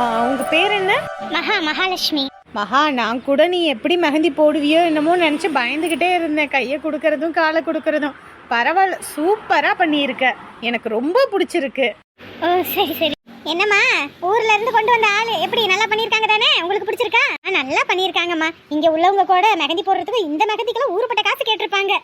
அம்மா உங்க பேர் என்ன? மகா மகாலட்சுமி. மகா நான் கூட நீ எப்படி மெஹந்தி போடுவியோ என்னமோ நினச்சி பயந்துக்கிட்டே இருந்தேன் கையை கொடுக்கறதும் காலை கொடுக்கறதும். பரவாயில்ல சூப்பராக பண்ணியிருக்க. எனக்கு ரொம்ப பிடிச்சிருக்கு. ஓ சரி சரி. என்னம்மா ஊர்ல இருந்து கொண்டு வந்த ஆளு எப்படி நல்லா பண்ணிருக்காங்க தானே? உங்களுக்கு பிடிச்சிருக்கா? நல்லா பண்ணிருக்காங்கம்மா இங்க உள்ளவங்க கூட மெகந்தி போடுறதுக்கு இந்த மெகந்திக்கெல்லாம் ஊருப்பட்ட காசு கேட்டிருப்பாங்க.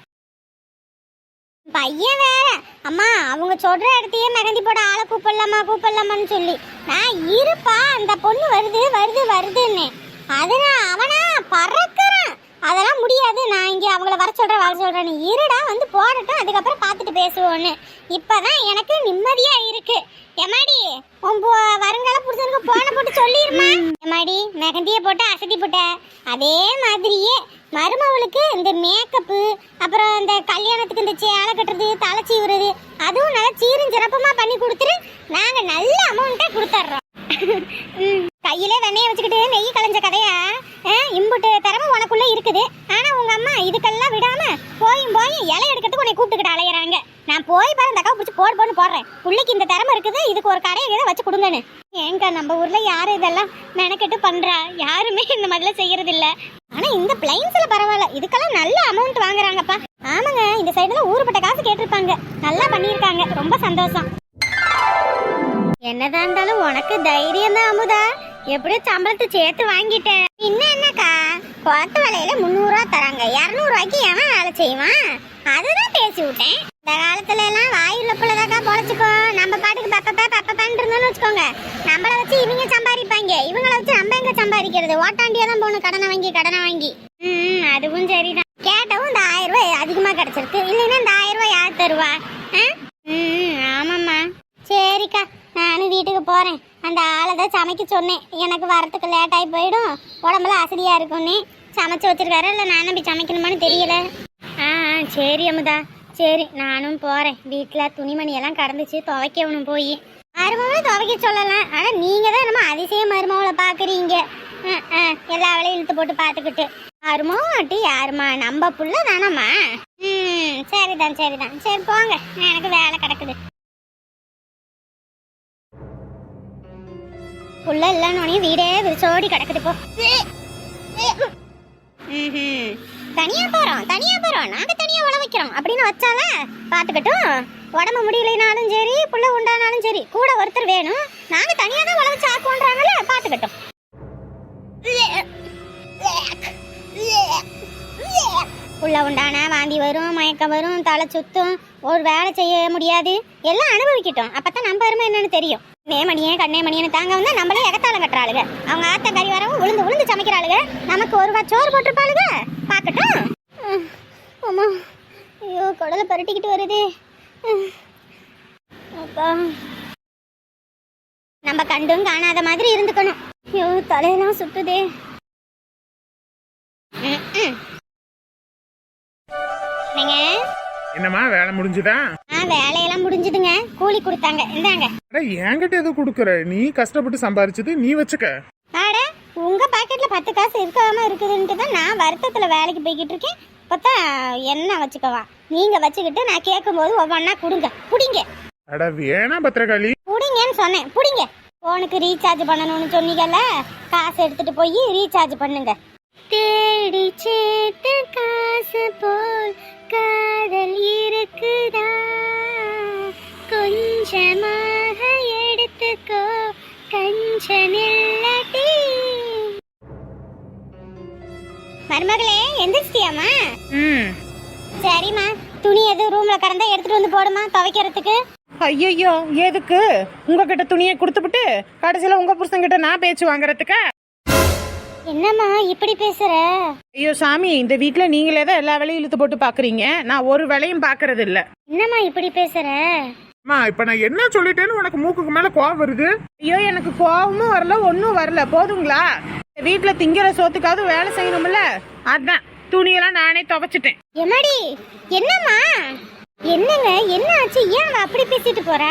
பையன் வேற. அம்மா அவங்க சொல்ற இடத்தையே மெகந்தி போட ஆளை கூப்பிடலாமா கூப்பிடலாமான்னு சொல்லி. நான் இருப்பா. அந்த பொண்ணு வருது வருது வருதுன்னு. அதனால அவனா பறக்கிற அதெல்லாம் முடியாது. நான் இங்கே அவங்கள வர சொல்கிறேன் வர சொல்கிறேன்னு இருடா வந்து போடட்டும். அதுக்கப்புறம் பார்த்துட்டு பேசுவோன்னு. இப்போ தான் எனக்கு நிம்மதியாக இருக்குது எமாடி உன் போ- வருங்கால புருஷனுக்கு போன போட்டு சொல்லிடுமா எமாடி மெகந்தியை போட்டு அசதி போட்ட. அதே மாதிரியே மருமவளுக்கு இந்த மேக்கப்பு அப்புறம் இந்த கல்யாணத்துக்கு இந்த சேலை கட்டுறது தலை சீவுறது அதுவும் நல்லா சீரும் சிறப்புமா பண்ணி கொடுத்துரு நாங்கள் நல்ல அமௌண்ட்டை கொடுத்துட்றோம் கையிலே வெண்ணையை வச்சுக்கிட்டு நெய் கலைஞ்ச கதையா? இம்புட்டு திறமை உனக்குள்ள இருக்குது. ஆனா உங்க அம்மா இதுக்கெல்லாம் விடாம போயும் போயும் இலை எடுக்கிறதுக்கு உன்னை கூப்பிட்டுக்கிட்டு அலையிறாங்க. நான் போய் பாரு இந்த அக்கா பிடிச்சி போடு போன்னு போடுறேன். பிள்ளைக்கு இந்த திறமை இருக்குது இதுக்கு ஒரு கடையை இதை வச்சு கொடுங்கன்னு. ஏங்கா நம்ம ஊர்ல யாரு இதெல்லாம் மெனக்கெட்டு பண்றா? யாருமே இந்த மாதிரிலாம் செய்யறது இல்ல ஆனா இந்த பிளைன்ஸ்ல பரவாயில்ல. இதுக்கெல்லாம் நல்ல அமௌண்ட் வாங்குறாங்கப்பா. ஆமாங்க இந்த சைடுல ஊருப்பட்ட காசு கேட்டிருப்பாங்க. நல்லா பண்ணியிருக்காங்க. ரொம்ப சந்தோஷம். என்னதான் இருந்தாலும் உனக்கு தைரியம் தான் அமுதா. எப்படியோ சம்பளத்தை சேர்த்து வாங்கிட்டேன். இன்னும் என்னக்கா? கொத்த வேலையில முந்நூறுவா தராங்க. இரநூறுவாய்க்கு எவன் வேலை செய்வான்? அதுதான் பேசி விட்டேன். இந்த காலத்துல எல்லாம் வாயுள்ள புள்ளதாக்கா பொழைச்சுக்கோ. நம்ம பாட்டுக்கு பப்பப்ப பப்பப்பான்னு இருந்தோம்னு வச்சுக்கோங்க. நம்மளை வச்சு இவங்க சம்பாதிப்பாங்க. இவங்கள வச்சு நம்ம எங்க சம்பாதிக்கிறது? ஓட்டாண்டியா தான் போகணும். கடனை வாங்கி கடனை வாங்கி. ம் அதுவும் சரிதான். கேட்டவும் இந்த ஆயிரம் ரூபாய் அதிகமா கிடைச்சிருக்கு. இல்லைன்னா இந்த ஆயிரம் ரூபாய் யார் தருவா? ஆ? ம் ஆமாம்மா. சரிக்கா நானும் வீட்டுக்கு போறேன். அந்த ஆளை சமைக்க சொன்னேன். எனக்கு வரத்துக்கு லேட்டாகி போயிடும். உடம்புல அசதியாக இருக்கும்னு சமைச்சு வச்சிருக்காரு இல்லை நான் போய் சமைக்கணுமான்னு தெரியல? ஆ ஆ, சரி அமுதா. சரி நானும் போகிறேன் வீட்டில் துணிமணியெல்லாம் கடந்துச்சு துவைக்கணும் போய். மருமகளை துவைக்க சொல்லலாம். ஆனால் நீங்கள் தான் நம்ம அதிசய மருமகளை பார்க்குறீங்க எல்லா வேலையும் இழுத்து போட்டு பார்த்துக்கிட்டு மருமகட்டி யாருமா நம்ம புள்ள தானம்மா? ம் சரிதான் சரிதான். சரி போங்க. எனக்கு வேலை கிடக்குது. புள்ள இல்லைன்னு வீடே விரிச்சோடி கிடக்குது போ. தனியா போறோம் தனியா போறோம். நாங்க தனியா உழ வைக்கிறோம். அப்படின்னு வச்சால பாத்துக்கட்டும் உடம்பு முடியலைனாலும் சரி புள்ள உண்டானாலும் சரி கூட ஒருத்தர் வேணும். நாங்க தனியா தான் உழ வச்சு ஆக்குவோன்றாங்கல்ல பாத்துக்கட்டும் புள்ள உண்டான வாந்தி வரும் மயக்கம் வரும் தலை சுத்தும் ஒரு வேலை செய்ய முடியாது. எல்லாம் அனுபவிக்கட்டும். அப்பதான் நம்ம அருமை என்னன்னு தெரியும். நேமணியே கண்ணேமணியன்னு தாங்க வந்து நம்மளே எகத்தாளம் கட்டுறாளுங்க. அவங்க ஆத்த கறி வரவும் உளுந்து உளுந்து சமைக்கிறாளுங்க. நமக்கு ஒரு வா சோறு போட்டிருப்பாளுங்க. பார்க்கட்டும். அம்மா ஐயோ குடலை பரட்டிக்கிட்டு வருது. அப்பா. நம்ம கண்டும் காணாத மாதிரி இருந்துக்கணும். ஐயோ தலையெல்லாம் சுத்துதே ம், ம். நீங்க என்னம்மா வேலை முடிஞ்சுதா? ஆ வேலையெல்லாம் முடிஞ்சுதுங்க. கூலி கொடுத்தாங்க. இந்தாங்க. அட என்கிட்ட எதுவும் கொடுக்குற நீ கஷ்டப்பட்டு சம்பாரிச்சது நீ வச்சுக்க. ஆட உங்க பாக்கெட்ல பத்து காசு இருக்காம இருக்குதுன்ட்டு தான் நான் வருத்தத்துல வேலைக்கு போய்கிட்டு இருக்கேன். பார்த்தா என்ன வச்சுக்கவா? நீங்க வச்சுக்கிட்டு நான் கேட்கும்போது ஒவ்வொன்றா கொடுங்க. புடிங்க. அட வேணாம் பத்திரகாளி. புடிங்கன்னு சொன்னேன். புடிங்க. போனுக்கு ரீசார்ஜ் பண்ணணும்னு சொன்னீங்கல்ல காசு எடுத்துட்டு போய் ரீசார்ஜ் பண்ணுங்க. தேடி சேர்த்து காசு போல் காதல் இருக்குதா? கொஞ்சமாக எடுத்துக்கோ கஞ்சமில்லடி. மருமகளே எந்திரிச்சிட்டியாமா ம். சரிம்மா துணி எதுவும் ரூம்ல கடந்தா எடுத்துட்டு வந்து போடுமா துவைக்கிறதுக்கு. ஐயையோ எதுக்கு? உங்ககிட்ட துணியை கொடுத்துப்புட்டு கடைசியில் உங்க புருஷன்கிட்ட நான் பேச்சு வாங்குறதுக்கா? என்னம்மா இப்படி பேசுற? ஐயோ சாமி இந்த வீட்டில் நீங்களே தான் எல்லா வேலையும் இழுத்து போட்டு பார்க்குறீங்க நான் ஒரு வேலையும் பார்க்கறது இல்ல. என்னம்மா இப்படி பேசுற? அம்மா இப்ப நான் என்ன சொல்லிட்டேன்னு உனக்கு மூக்குக்கு மேல கோவம் வருது? ஐயோ எனக்கு கோவமும் வரல ஒன்றும் வரல. போதுங்களா? இந்த வீட்டில் திங்கிற சோத்துக்காவது வேலை செய்யணும்ல? அதான் துணியெல்லாம் நானே துவைச்சிட்டேன். எம்மாடி என்னம்மா? என்னங்க என்ன ஆச்சு? ஏன் அவ அப்படி பேசிட்டு போற?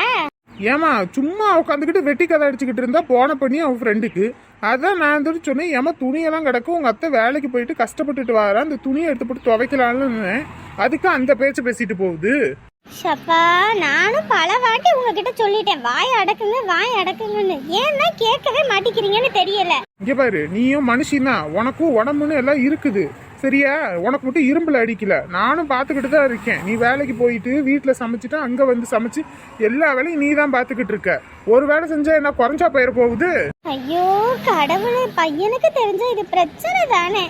ஏமா சும்மா உட்காந்துக்கிட்டு வெட்டி கதை அடிச்சுக்கிட்டு இருந்தா போன பண்ணி அவன் ஃப்ரெண்டுக்கு அதான் நான் வந்துட்டு சொன்னேன் ஏமா துணியெல்லாம் கிடக்கும் உங்க அத்தை வேலைக்கு போயிட்டு கஷ்டப்பட்டுட்டு வர அந்த துணியை எடுத்து போட்டு துவைக்கலாம்னு அதுக்கு அந்த பேச்சு பேசிட்டு போகுது. ஷப்பா நானும் பல வாட்டி உங்ககிட்ட சொல்லிட்டேன் வாய் அடக்குங்க வாய் அடக்குங்கன்னு. ஏன் தான் கேட்கவே மாட்டேங்கிறீங்கன்னு தெரியல. இங்க பாரு நீயும் மனுஷிதான் உனக்கும் உடம்புன்னு எல்லாம் இருக்குது. சரியா? உனக்கு மட்டும் இரும்புல அடிக்கல. நானும் பார்த்துக்கிட்டு தான் இருக்கேன். நீ வேலைக்கு போயிட்டு வீட்டில் சமைச்சிட்டு அங்கே வந்து சமைச்சு எல்லா வேலையும் நீ தான் பார்த்துக்கிட்டு இருக்க. ஒரு வேலை செஞ்சா என்ன குறைஞ்சா போயிட போகுது? ஐயோ கடவுளே பையனுக்கு தெரிஞ்ச இது பிரச்சனை தானே?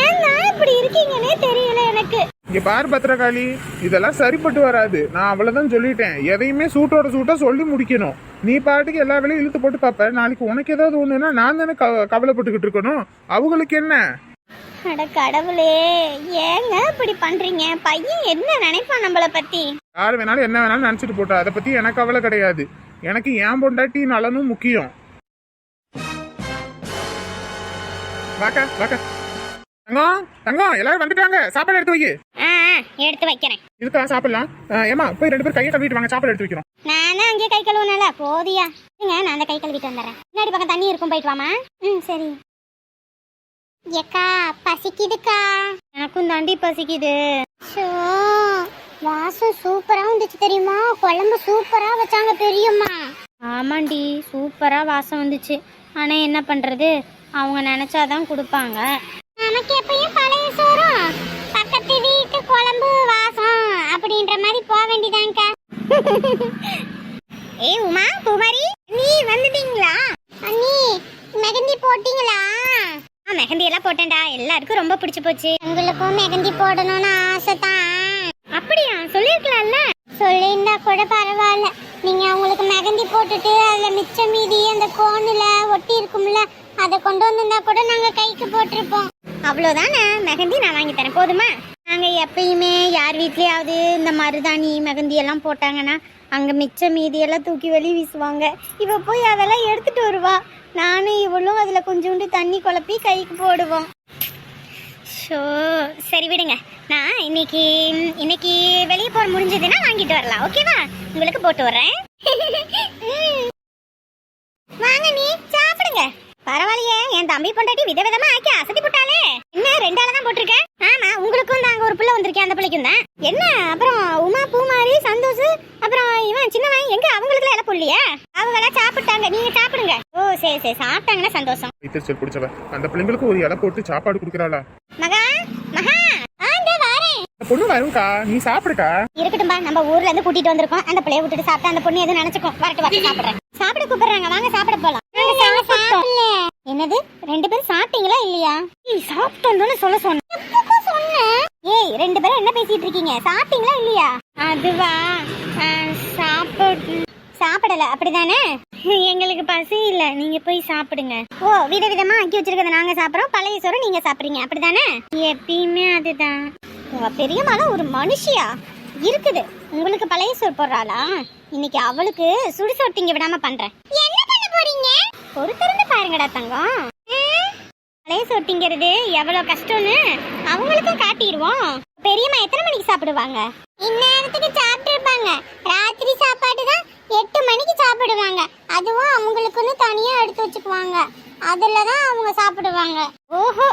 ஏன் இப்படி இருக்கீங்கன்னே தெரியல எனக்கு. இங்க பாரு பத்திரகாளி இதெல்லாம் சரிப்பட்டு வராது. நான் அவ்வளவுதான் சொல்லிட்டேன். எதையுமே சூட்டோட சூட்டா சொல்லி முடிக்கணும். நீ பாட்டுக்கு எல்லா வேலையும் இழுத்து போட்டு பார்ப்ப நாளைக்கு உனக்கு ஏதாவது ஒண்ணுன்னா நான் தானே கவலைப்பட்டுக்கிட்டு இருக்கணும். அவங்களுக்கு என்ன? அட கடவுளே ஏங்க இப்படி பண்றீங்க? பையன் என்ன நினைப்பான் நம்மள பத்தி? யார் வேணாலும் என்ன வேணாலும் நினைச்சிட்டு போட்டா அதை பத்தி எனக்கு கவலை கிடையாது. எனக்கு என் பொண்டாட்டி நலனும் முக்கியம். வாக்கா வாக்கா. தங்கம் தங்கம் எல்லாரும் வந்துட்டாங்க. சாப்பாடு எடுத்து வை ஆ ஆ, எடுத்து வைக்கிறேன். இதுக்கா சாப்பிடலாம். ஏம்மா போய் ரெண்டு பேரும் கையை கழுவிட்டு வாங்க. சாப்பாடு எடுத்து வைக்கிறோம். நானும் அங்கேயே கை கழுவுனல போதியா. நான் அந்த கை கழுவிட்டு வந்துடுறேன். பின்னாடி பக்கம் தண்ணி இருக்கும் போயிட்டு வாமா ம் சரி. ஏக்கா பசிக்குதுக்கா. எனக்கும் தாண்டி பசிக்குது. ஷோ வாசம் சூப்பரா வந்துச்சு தெரியுமா? குழம்பு சூப்பரா வச்சாங்க பெரியம்மா. ஆமாண்டி சூப்பரா வாசம் வந்துச்சு. ஆனா என்ன பண்றது? அவங்க நினைச்சாதான் கொடுப்பாங்க. நமக்கு எப்பயும் பழைய சோறும் பக்கத்து வீட்டு குழம்பு வாசம் அப்படின்ற மாதிரி போக வேண்டியதாங்கக்கா ஏ உமா குமாரி நீ வந்துட்டீங்களா? அண்ணி மெகந்தி போட்டீங்களா? மெஹந்தி எல்லாம் போட்டேன்டா. எல்லாருக்கும் ரொம்ப பிடிச்சு போச்சு. உங்களுக்கும் மெகந்தி போடணும்னு ஆசை தான் அப்படியா? சொல்லிருக்கலாம்ல சொல்லியிருந்தா கூட பரவாயில்ல. நீங்க அவங்களுக்கு மெகந்தி போட்டுட்டு அதுல மிச்ச மீதி அந்த கோணுல ஒட்டி இருக்கும்ல அதை கொண்டு வந்திருந்தா கூட நாங்க கைக்கு போட்டிருப்போம். அவ்வளோதானே மெஹந்தி நான் வாங்கி தரேன். போதுமா? நாங்கள் எப்பயுமே யார் வீட்லேயாவது இந்த மருதாணி மகந்தி எல்லாம் போட்டாங்கன்னா அங்கே மிச்ச மீதியெல்லாம் தூக்கி வெளியே வீசுவாங்க. இவ போய் அதெல்லாம் எடுத்துட்டு வருவா. நானும் இவளும் அதில் கொஞ்சோண்டு தண்ணி குழப்பி கைக்கு போடுவோம். ஸோ சரி விடுங்க. நான் இன்னைக்கு இன்னைக்கு வெளியே போக முடிஞ்சதுன்னா வாங்கிட்டு வரலாம். ஓகேவா? உங்களுக்கு போட்டு வர்றேன். வாங்க நீ சாப்பிடுங்க. பரவாயில்லையே. என் தம்பி பொண்டாட்டி விதவிதமாக ஆக்கி அசதி போட்டாலே என்ன ரெண்டு ஆளை தான் போட்டிருக்க ஆமா உங்களுக்கும் தான் அங்க ஒரு பிள்ளை வந்திருக்கேன் அந்த பிள்ளைக்கும் தான். என்ன அப்புறம் உமா பூமாரி சந்தோஷ் அப்புறம் இவன் சின்னவன் எங்க அவங்களுக்கு எல்லாம் போடலையா? அவங்க எல்லாம் சாப்பிட்டாங்க நீங்க சாப்பிடுங்க. ஓ சரி சரி சாப்பிட்டாங்கன்னா சந்தோஷம். வைத்தறிச்சல் பிடிச்சவ அந்த பிள்ளைங்களுக்கு ஒரு இலை போட்டு சாப்பாடு கொடுக்குறாளா? மகா மகா பொண்ணு வரும்க்கா நீ சாப்பிடுக்கா? இருக்கட்டும்பா நம்ம ஊர்ல இருந்து கூட்டிட்டு வந்திருக்கோம். அந்த பிள்ளைய விட்டுட்டு சாப்பிட்டா அந்த பொண்ணு எதுவும் நினைச்சுக்கும். வரட்டு வரட்டு சாப்பிடுறேன். சாப்பிட கூப்பிடுறாங்க வாங்க சாப்பிட போலாம். என்னது? ரெண்டு பேரும் சாப்பிட்டீங்களா இல்லையா? சாப்பிட்டோம்னு சொல்ல சொன்னேன் ஏய் ரெண்டு பேரும் என்ன பேசிட்டு இருக்கீங்க? சாப்பிட்டீங்களா இல்லையா? அதுவா? சாப்பிட்டு சாப்பிடல. அப்படிதானே? எங்களுக்கு பசி இல்லை. நீங்க போய் சாப்பிடுங்க. ஓ விதவிதமா ஆக்கி வச்சிருக்கத நாங்க சாப்பிடுறோம். பழைய சோறு நீங்க சாப்பிடுறீங்க. அப்படிதானே? எப்பயுமே அதுதான். உங்க பெரியம்மாலாம் ஒரு மனுஷியா? இருக்குது. உங்களுக்கு பழைய சோறு போடுறாளா? இன்னைக்கு அவளுக்கு சுடுசோறு திங்க விடாம பண்றேன். என்ன பண்ண போறீங்க? ஒரு திறந்து பாருங்கடா தங்கம். ம், பழைய எவ்வளோ கஷ்டம்னு அவங்களுக்கும் காட்டிடுவோம். பெரியம்மா எத்தனை மணிக்கு சாப்பிடுவாங்க? இந்நேரத்துக்கு சாப்பிட்டு இருப்பாங்க. ராத்திரி சாப்பாடு தான் எட்டு மணிக்கு சாப்பிடுவாங்க. அதுவும் அவங்களுக்குன்னு தனியாக எடுத்து வச்சுக்குவாங்க. அதில் தான் அவங்க சாப்பிடுவாங்க. ஓஹோ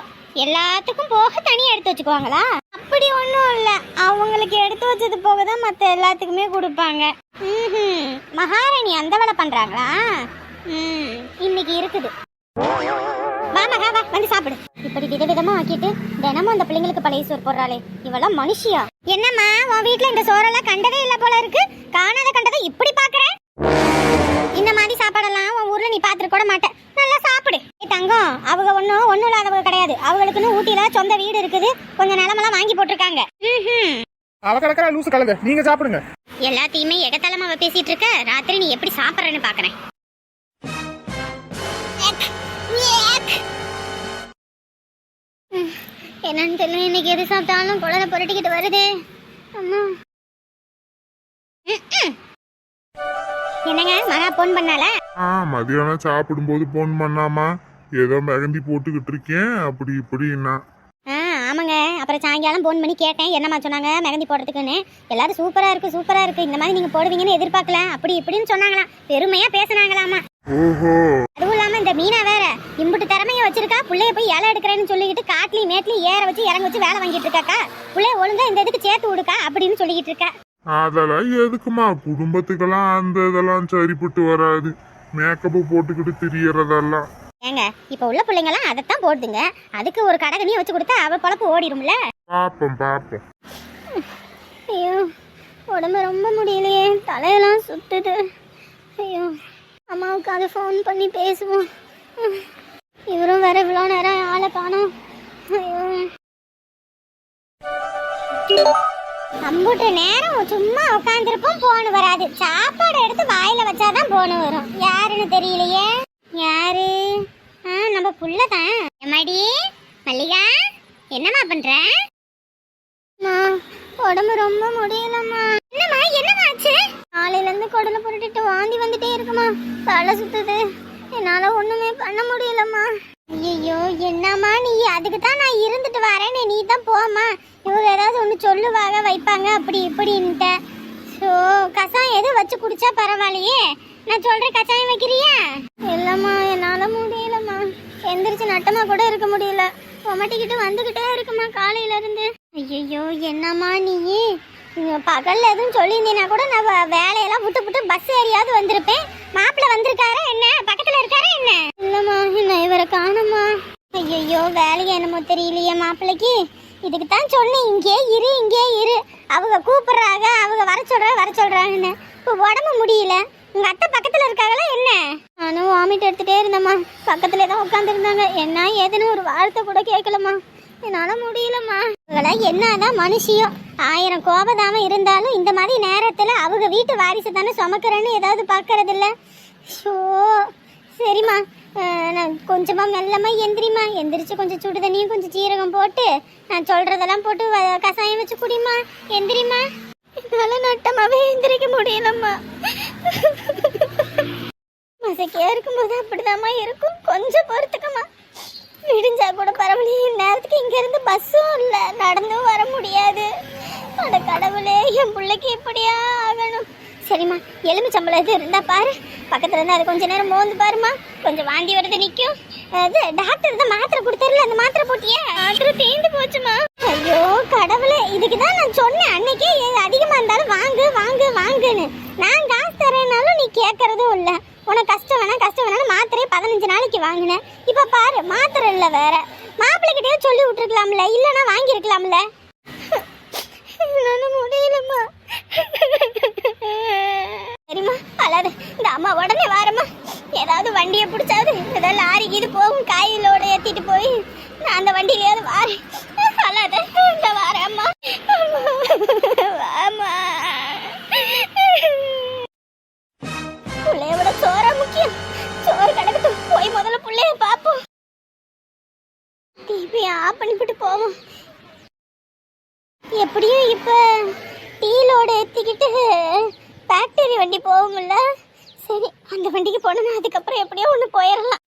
எல்லாத்துக்கும் போக தனியாக எடுத்து வச்சுக்குவாங்களா? அப்படி ஒன்றும் இல்லை. அவங்களுக்கு எடுத்து வச்சது போக தான் மற்ற எல்லாத்துக்குமே கொடுப்பாங்க. ம் மகாராணி அந்த வேலை பண்ணுறாங்களா இன்னைக்கு இருக்குது. வா மகா வா வந்து சாப்பிடு. இப்படி விதவிதமா ஆக்கிட்டு தினமும் அந்த பிள்ளைங்களுக்கு பழைய சோறு போடுறாளே. இவெல்லாம் மனுஷியா? என்னம்மா உன் வீட்ல இந்த சோறெல்லாம் கண்டதே இல்ல போல இருக்கு. காணாத கண்டதை இப்படி பாக்குற? இந்த மாதிரி சாப்பாடெல்லாம் உன் ஊர்ல நீ பாத்துட்டு கூட மாட்ட. நல்லா சாப்பிடு. தங்கம் அவங்க ஒன்றும் ஒன்றும் இல்லாதவங்க கிடையாது. அவங்களுக்குன்னு ஊட்டியில சொந்த வீடு இருக்குது. கொஞ்சம் நிலமெல்லாம் வாங்கி போட்டிருக்காங்க. அவ கிடக்குறா லூசு கலங்க நீங்க சாப்பிடுங்க. எல்லாத்தையுமே எகத்தலமா அவ பேசிட்டு இருக்க. ராத்திரி நீ எப்படி சாப்பிடுறன்னு பாக்குறேன். என்னன்னு தெரியல. இன்னைக்கு எது சாப்பிட்டாலும் குழந்தை புரட்டிக்கிட்டு வருது. அம்மா. என்னங்க மகா போன் பண்ணால ஆ மதியானம் சாப்பிடும்போது போன் பண்ணாமா? ஏதோ மெகந்தி போட்டுக்கிட்டு இருக்கேன். அப்படி இப்படின்னா. ஆ ஆமாங்க. அப்புறம் சாயங்காலம் ஃபோன் பண்ணி கேட்டேன். என்னம்மா சொன்னாங்க மெகந்தி போடுறதுக்குன்னு. எல்லாரும் சூப்பரா இருக்கு சூப்பரா இருக்கு. இந்த மாதிரி நீங்க போடுவீங்கன்னு எதிர்பார்க்கல. அப்படி இப்படின்னு சொன்னாங்களாம். பெருமையா பேசுனாங்களாமா ஓஹோ. அதுவும் இல்லாம இந்த மீனா வேற இம்புட்டு திறமைய வச்சிருக்கா. புள்ளைய போய் இலை எடுக்கிறேன்னு சொல்லிக்கிட்டு காட்டுலயும் மேட்லயும் ஏற வச்சு இறங்க வச்சு வேலை வாங்கிட்டு இருக்காக்கா. புள்ளைய ஒழுங்கா இந்த இதுக்கு சேர்த்து விடுக்கா அப்படின்னு சொல்லிக்கிட்டு இருக்கா. அதெல்லாம் எதுக்குமா? குடும்பத்துக்கெல்லாம் அந்த இதெல்லாம் சரிப்பட்டு வராது. மேக்கப்பு போட்டுக்கிட்டு திரியறதெல்லாம். ஏங்க இப்போ உள்ள பிள்ளைங்கலாம் அதைத்தான் போடுதுங்க. அதுக்கு ஒரு கடகனியை வச்சு கொடுத்தா அவ பொழப்பு ஓடிடும்ல பாப்போம் பாப்போம். ஐயோ உடம்பு ரொம்ப முடியலையே. தலையெல்லாம் சுத்துது. ஐயோ. அம்மாவுக்கு அதை ஃபோன் பண்ணி பேசுவோம். இவரும் வேற இவ்வளோ நேரம் ஆளை காணும். ஐயோ. அம்புட்டு நேரம் சும்மா உட்காந்துருப்போம் போன் வராது. சாப்பாடு எடுத்து வாயில வச்சாதான் போன் வரும். யாருன்னு தெரியலையே. யாரு? ஆ நம்ம புள்ள தான். எம்மாடி மல்லிகா என்னம்மா பண்ற? உடம்பு ரொம்ப முடியலம்மா. என்னம்மா என்னம்மா ஆச்சு? காலையில இருந்து குடல புரட்டிட்டு வாந்தி வந்துட்டே இருக்குமா? தலை சுத்துது. என்னால ஒண்ணுமே பண்ண முடியலம்மா. ஐயோ என்னம்மா நீ? அதுக்கு தான் நான் இருந்துட்டு வரேன்னு நீ தான் போம்மா. இவங்க ஏதாவது ஒன்று சொல்லுவாங்க வைப்பாங்க அப்படி இப்படின்ட்ட. ஸோ கசாயம் எதுவும் வச்சு குடிச்சா பரவாயில்லையே? நான் சொல்ற கசாயம் வைக்கிறியா? இல்லைம்மா என்னால முடியலம்மா. எந்திரிச்சு நட்டமா கூட இருக்க முடியல. உமட்டிக்கிட்டு வந்துகிட்டே இருக்குமா காலையில இருந்து ஐயோ என்னம்மா நீ? பகல்ல எதுவும் சொல்லியிருந்தீனா கூட நான் வேலையெல்லாம் விட்டு விட்டு பஸ் ஏறியாவது வந்திருப்பேன். மாப்பிள்ள வந்திருக்காரா என்ன? பக்கத்துல இருக்காரா என்ன? இல்லம்மா என்ன இவரை காணுமா ஐயோ வேலையை என்னமோ தெரியலையே மாப்பிள்ளைக்கு. இதுக்கு தான் சொன்னேன் இங்கே இரு இங்கே இரு. அவங்க கூப்பிடுறாங்க அவங்க வர சொல்றாங்க வர சொல்றாங்கன்னு. இப்போ உடம்பு முடியல. உங்க அத்தை பக்கத்துல இருக்காங்களா என்ன? நானும் வாமிட் எடுத்துட்டே இருந்தேம்மா. பக்கத்துல தான் உட்காந்துருந்தாங்க என்ன ஏதுன்னு ஒரு வார்த்தை கூட கேட்கலம்மா. என்னால முடியலம்மா. இவங்களாம் என்னதான் மனுஷியோ? ஆயிரம் கோபதாம இருந்தாலும் இந்த மாதிரி நேரத்துல அவங்க வீட்டு வாரிசு தானே சுமக்கிறேன்னு ஏதாவது பார்க்கறது இல்ல ஷோ. சரிம்மா. நான் கொஞ்சமா மெல்லமா எந்திரிமா எந்திரிச்சு கொஞ்சம் சுடு தண்ணியும் கொஞ்சம் சீரகம் போட்டு நான் சொல்றதெல்லாம் போட்டு கசாயம் வச்சு குடிமா எந்திரிம்மா. என்னால நட்டமாவே எந்திரிக்க முடியலம்மா. மசக்கியா இருக்கும்போது அப்படிதாம்மா இருக்கும். கொஞ்சம் பொறுத்துக்கம்மா. விடிஞ்சா கூட நேரத்துக்கு இங்கேருந்து பஸ்ஸும் இல்லை நடந்தும் வர முடியாது. அட கடவுளே என் பிள்ளைக்கு இப்படியா ஆகணும். சரிம்மா எலுமிச்சம்பளம் எதுவும் இருந்தால் பாரு. பக்கத்தில் இருந்தால் அது கொஞ்சம் நேரம் மோந்து பாருமா கொஞ்சம் வாந்தி வருது நிற்கும் அது டாக்டர் தான் மாத்திரை கொடுத்தாருல அந்த மாத்திரை போட்டியா. மாத்திரை தீந்து போச்சுமா ஐயோ கடவுளே இதுக்கு தான் நான் சொன்னேன். அன்னைக்கே அதிகமாக இருந்தாலும் வாங்கு வாங்கு வாங்குன்னு. நான் காசு தரேனாலும் நீ கேட்கறதும் இல்லை. உனக்கு கஷ்டம் வேணா கஷ்டம் வேணாலும் மாத்திரையே பதினஞ்சு நாளைக்கு வாங்கினேன். இப்போ பாரு மாத்திரை இல்லை வேற. சொல்லி விட்டுருக்கலாம்ல. இல்லைன்னா வாங்கியிருக்கலாம்ல. முடியலம்மா. சரிம்மா அழாத. இந்த அம்மா உடனே வாரம்மா. ஏதாவது வண்டியை பிடிச்சாவது ஏதாவது லாரிக்கு இது போகும் காயிலோட ஏற்றிட்டு போய் நான் அந்த வண்டியிலேயாவது வாரேன். ஃபேக்டரி அதுக்கப்புறம் எப்படியோ ஒன்று போயிடலாம்